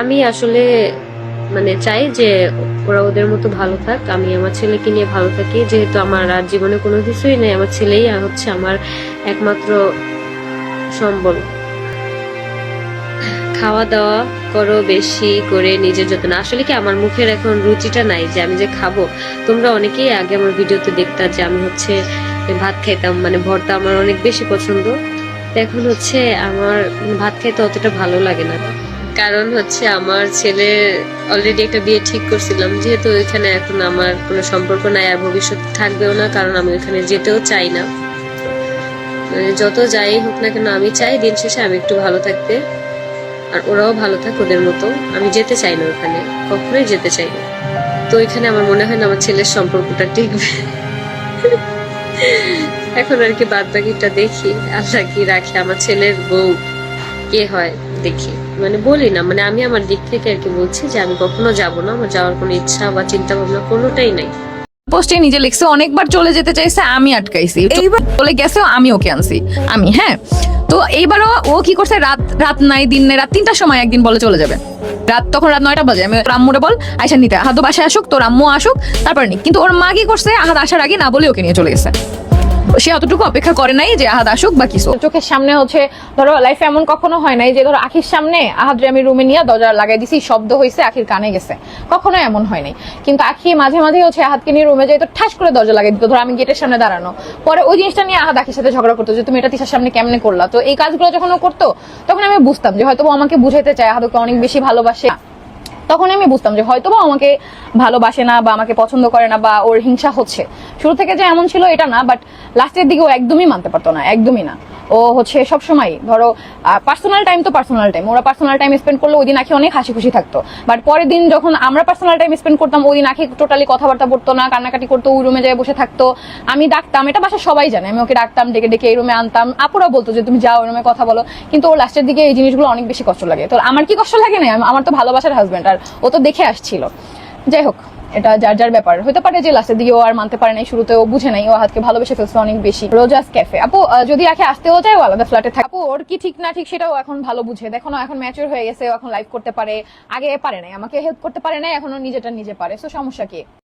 আমি আসলে মানে চাই যে ওরা ওদের মতো ভালো থাক। আমি আমার ছেলেকে নিয়ে ভালো থাকি। যেহেতু আমার আর জীবনে কোনো কিছুই নেই, আমার ছেলেই হচ্ছে আমার একমাত্র সম্বল। খাওয়া দাওয়া করো বেশি করে নিজের যত্ন। আসলে কি আমার মুখের এখন রুচিটা নাই যে আমি যে খাব? তোমরা অনেকেই আগে আমার ভিডিওতে দেখতা যে আমি হচ্ছে ভাত খাইতাম মানে ভর্তা আমার অনেক বেশি পছন্দ। এখন হচ্ছে আমার, ভাত খাইতে অতটা ভালো লাগে না। কারণ হচ্ছে আমার ছেলে অলরেডি একটা বিয়ে ঠিক করছিলাম। যেহেতু ওইখানে এখন আমার কোনো সম্পর্ক নাই আর ভবিষ্যৎ থাকবেও না, কারণ আমি ওইখানে যেতেও চাই না। মানে যত যাই হোক না কেন, আমি চাই দিন শেষে আমি একটু ভালো থাকতে। আর ওরাও ভালো থাক ওদের মতো। আমি যেতে চাই না ওখানে, কখনোই যেতে চাই না। তো ওইখানে আমার মনে হয় না আমার ছেলের সম্পর্কটা টিকবে। এখন আর কি বাদ বাকিটা দেখি, আল্লাহ কি রাখে। আমার ছেলের বউ কে হয় দেখি। মানে বলি না মানে আমি আমার দিক থেকে আর কি বলছি যে আমি কখনো যাব না আমার যাওয়ার কোনো ইচ্ছা বা চিন্তা ভাবনা কোনোটাই নাই। পোস্টে নিজে লিখছে অনেকবার চলে যেতে চাইছে আমি আটকাইছি। এইবার চলে গেছে আমি ওকে আনছি। আমি হ্যাঁ। তো এইবারও ও কি করছে রাত রাত নাই দিন নেই রাত তিনটার সময় একদিন বলে চলে যাবে। রাত তখন রাত নয়টা বাজে। আমি তোর আম্মুরে বল আয়সা নিতে আহাদ বাসায় আসুক তোর আম্মু আসুক তারপর নি। কিন্তু ওর মা কি করছে আহাদ আসার আগে না বলে ওকে নিয়ে চলে গেছে। সে অতটুকু অপেক্ষা করে নাই যে আহাদ আসুক বা কিছু। চোখের সামনে হচ্ছে, ধরো লাইফে এমন কখনো হয় নাই যে ধরো আখির সামনে আহাদ্রে আমি রুমে নিয়ে দরজা লাগাই দিছি, শব্দ হয়েছে আখির কানে গেছে। কখনো এমন হয় নাই। কিন্তু আখি মাঝে মাঝে হচ্ছে আহাতকে নিয়ে রুমে যাই তো ঠাস করে দরজা লাগাই দিত, ধরো আমি গেটের সামনে দাঁড়ানো। পরে ওই জিনিসটা নিয়ে আহাদ আখির সাথে ঝগড়া করতো যে, তুমি এটা তিসার সামনে কেমনে করলা? তো এই কাজগুলো যখন করতো, তখন আমি বুঝতাম যে হয়তো আমাকে বুঝাইতে চায়, আহাদকে অনেক বেশি ভালোবাসে। তখন আমি বুঝতাম যে হয়তো বা আমাকে ভালোবাসে না বা আমাকে পছন্দ করে না বা ওর হিংসা হচ্ছে। শুরু থেকে যে এমন ছিল এটা না বাট লাস্টের দিকে ও একদমই মানতে পারতো না, একদমই না। ও হচ্ছে সব সময়, ধরো পার্সোনাল টাইম তো পার্সোনাল টাইম ওরা পার্সোনাল টাইম স্পেন্ড করলে ওই দিন আখি অনেক হাসি খুশি থাকতো। বাট পরের দিন যখন আমরা পার্সোনাল টাইম স্পেন্ড করতাম, ওই দিন আখি টোটালি কথাবার্তা বলতো না, কান্নাকাটি করতো, ওই রুমে যেয়ে বসে থাকতো। আমি ডাকতাম, এটা বাসা সবাই জানে, আমি ওকে ডাকতাম, ডেকে ডেকে এই রুমে আনতাম। আপুরা বলতো যে, তুমি যাও ওই রুমে কথা বলো। কিন্তু ওর লাস্টের দিকে এই জিনিসগুলো অনেক বেশি কষ্ট লাগে। তো আমার কি কষ্ট লাগে না আমার তো ভালোবাসার হাজবেন্ড আর ও তো দেখে আসছিল। যাই হোক এটা যার যার ব্যাপার। হতে পারে যে লাস্টের দিকে ও আর মানতে পারে নাই শুরুতে ও বুঝে নাই, ও হাতকে ভালোবেসে ফেলছে অনেক বেশি। Rosa's cafe. আপু যদি আখে আসতেও চায়, ও আলাদা ফ্ল্যাটে থাকে। আপু, ওর কি ঠিক না ঠিক সেটাও এখন ভালো বুঝে। দেখো না, এখন ম্যাচুর হয়ে গেছে, ও এখন লাইভ করতে পারে। আগে পারে নাই, আমাকে হেল্প করতে পারে নাই, এখন নিজেটা নিজে পারে। সো সমস্যা কি?